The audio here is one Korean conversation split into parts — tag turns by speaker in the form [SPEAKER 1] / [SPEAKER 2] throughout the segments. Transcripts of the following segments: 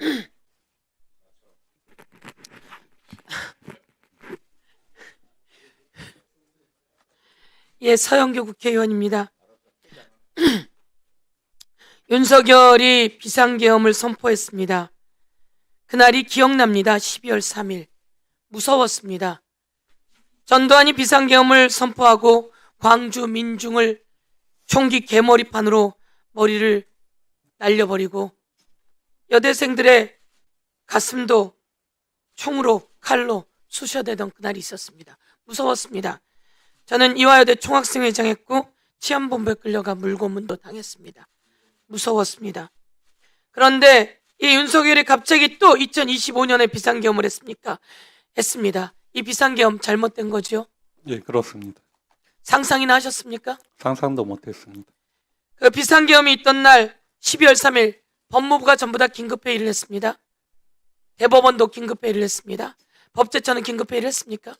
[SPEAKER 1] 예, 서영교 국회의원입니다. 윤석열이 비상계엄을 선포했습니다. 그날이 기억납니다. 12월 3일. 무서웠습니다. 전두환이 비상계엄을 선포하고 광주 민중을 총기 개머리판으로 머리를 날려버리고 여대생들의 가슴도 총으로 칼로 쑤셔대던 그날이 있었습니다. 무서웠습니다. 저는 이화여대 총학생회장 했고 치안본부에 끌려가 물고문도 당했습니다. 무서웠습니다. 그런데 이 윤석열이 갑자기 또 2025년에 비상계엄을 했습니까? 했습니다. 이 비상계엄 잘못된 거죠?
[SPEAKER 2] 예, 그렇습니다.
[SPEAKER 1] 상상이나 하셨습니까?
[SPEAKER 2] 상상도 못했습니다.
[SPEAKER 1] 그 비상계엄이 있던 날 12월 3일 법무부가 전부 다 긴급회의를 했습니다. 대법원도 긴급회의를 했습니다. 법제처는 긴급회의를 했습니까?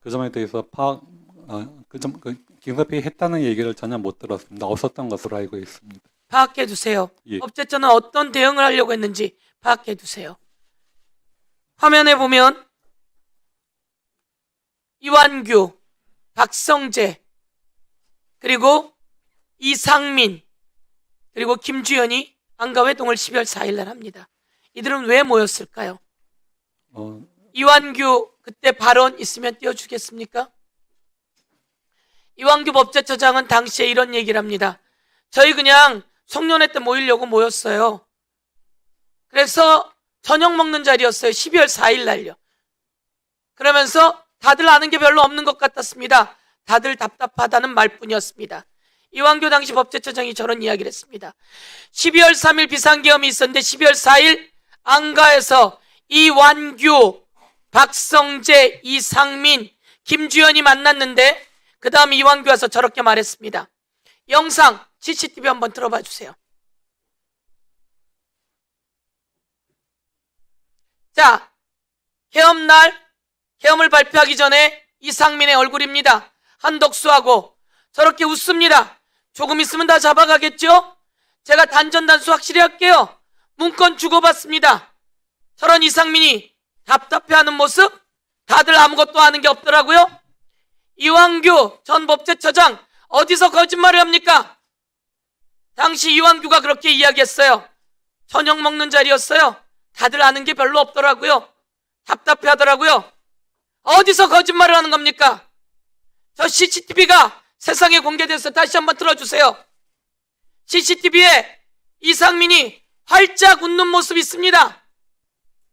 [SPEAKER 2] 그 점에 대해서 파악, 아, 그 점, 그 긴급히 했다는 얘기를 전혀 못 들었습니다. 없었던 것으로 알고 있습니다.
[SPEAKER 1] 파악해 두세요.
[SPEAKER 2] 예.
[SPEAKER 1] 법제처는 어떤 대응을 하려고 했는지 파악해 두세요. 화면에 보면 이완규, 박성재, 그리고 이상민, 그리고 김주현이 안가회동을 12월 4일 날 합니다. 이들은 왜 모였을까요?
[SPEAKER 2] 어,
[SPEAKER 1] 이완규 그때 발언 있으면 띄워주겠습니까? 이완규 법제처장은 당시에 이런 얘기를 합니다. 저희 그냥 송년회 때 모이려고 모였어요. 그래서 저녁 먹는 자리였어요. 12월 4일 날요. 그러면서 다들 아는 게 별로 없는 것 같았습니다. 다들 답답하다는 말뿐이었습니다. 이완규 당시 법제처장이 저런 이야기를 했습니다. 12월 3일 비상계엄이 있었는데 12월 4일 안가에서 이완규, 박성재, 이상민, 김주현이 만났는데 그 다음 이완규 와서 저렇게 말했습니다. 영상 CCTV 한번 들어봐 주세요. 자, 계엄날 계엄을 발표하기 전에 이상민의 얼굴입니다. 한덕수하고 저렇게 웃습니다. 조금 있으면 다 잡아가겠죠? 제가 단전단수 확실히 할게요. 문건 주고받습니다. 저런 이상민이 답답해하는 모습? 다들 아무것도 아는 게 없더라고요. 이완규 전 법제처장 어디서 거짓말을 합니까? 당시 이완규가 그렇게 이야기했어요. 저녁 먹는 자리였어요. 다들 아는 게 별로 없더라고요. 답답해 하더라고요. 어디서 거짓말을 하는 겁니까? 저 CCTV가 세상에 공개돼서 다시 한번 틀어주세요. CCTV에 이상민이 활짝 웃는 모습이 있습니다.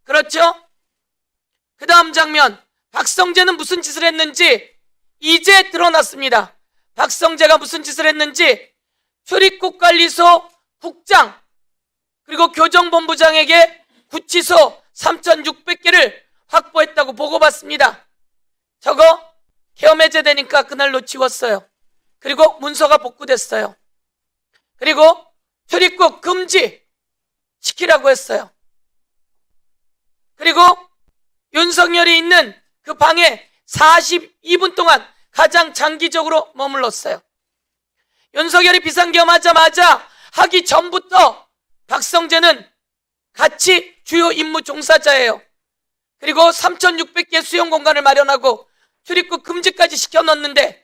[SPEAKER 1] 그렇죠? 그 다음 장면, 박성재는 무슨 짓을 했는지 이제 드러났습니다. 박성재가 무슨 짓을 했는지 출입국 관리소 국장 그리고 교정본부장에게 구치소 3,600개를 확보했다고 보고받습니다. 저거 계엄 해제되니까 그날로 지웠어요. 그리고 문서가 복구됐어요. 그리고 출입국 금지 시키라고 했어요. 그리고 윤석열이 있는 그 방에 42분 동안 가장 장기적으로 머물렀어요. 윤석열이 비상계엄 하자마자 하기 전부터 박성재는 같이 주요 임무 종사자예요. 그리고 3,600개 수용 공간을 마련하고 출입국 금지까지 시켜놓는데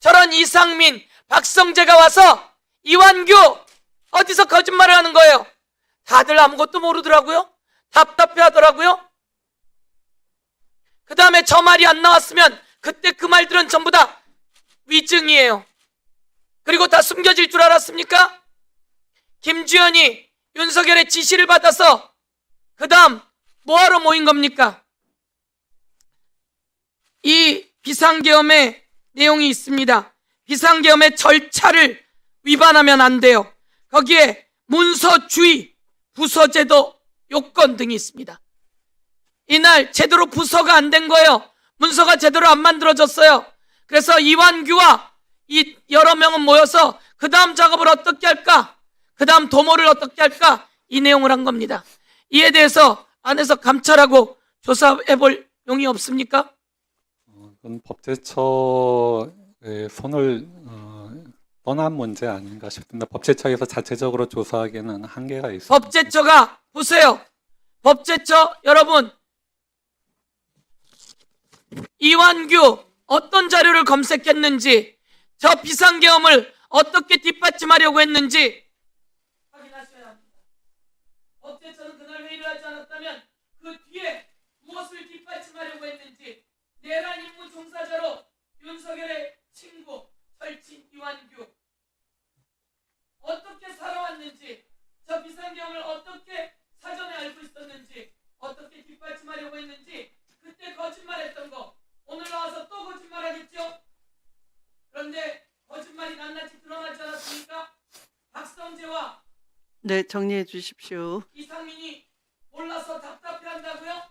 [SPEAKER 1] 저런 이상민, 박성재가 와서 이완규 어디서 거짓말을 하는 거예요? 다들 아무것도 모르더라고요. 답답해 하더라고요. 그 다음에 저 말이 안 나왔으면 그때 그 말들은 전부 다 위증이에요. 그리고 다 숨겨질 줄 알았습니까? 김주현이 윤석열의 지시를 받아서 그 다음 뭐하러 모인 겁니까? 이 비상계엄의 내용이 있습니다. 비상계엄의 절차를 위반하면 안 돼요. 거기에 문서주의, 부서제도 요건 등이 있습니다. 이날 제대로 부서가 안 된 거예요. 문서가 제대로 안 만들어졌어요. 그래서 이완규와 이 여러 명은 모여서 그 다음 작업을 어떻게 할까? 그 다음 도모를 어떻게 할까? 이 내용을 한 겁니다. 이에 대해서 안에서 감찰하고 조사해 볼 용이 없습니까?
[SPEAKER 2] 어, 그건 법제처의 손을 어, 떠난 문제 아닌가 싶습니다. 법제처에서 자체적으로 조사하기에는 한계가 있습니다.
[SPEAKER 1] 법제처가 보세요. 법제처 여러분 이완규 어떤 자료를 검색했는지 저 비상계엄을 어떻게 뒷받침하려고 했는지 확인하셔야 합니다. 법제처는 그날 회의를 하지 않았다면 그 뒤에 무엇을 네, 정리해 주십시오. 이상민이 몰라서 답답해한다고요?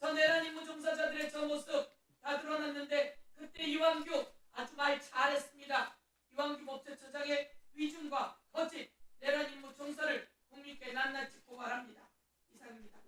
[SPEAKER 1] 저 내란 임무 종사자들의 저 모습 다 드러났는데 그때 이완규 아주 말 잘했습니다. 이완규 법제처장의 위증과 거짓 내란 임무 종사를 국민께 낱낱이
[SPEAKER 3] 고발합니다.
[SPEAKER 1] 이상입니다.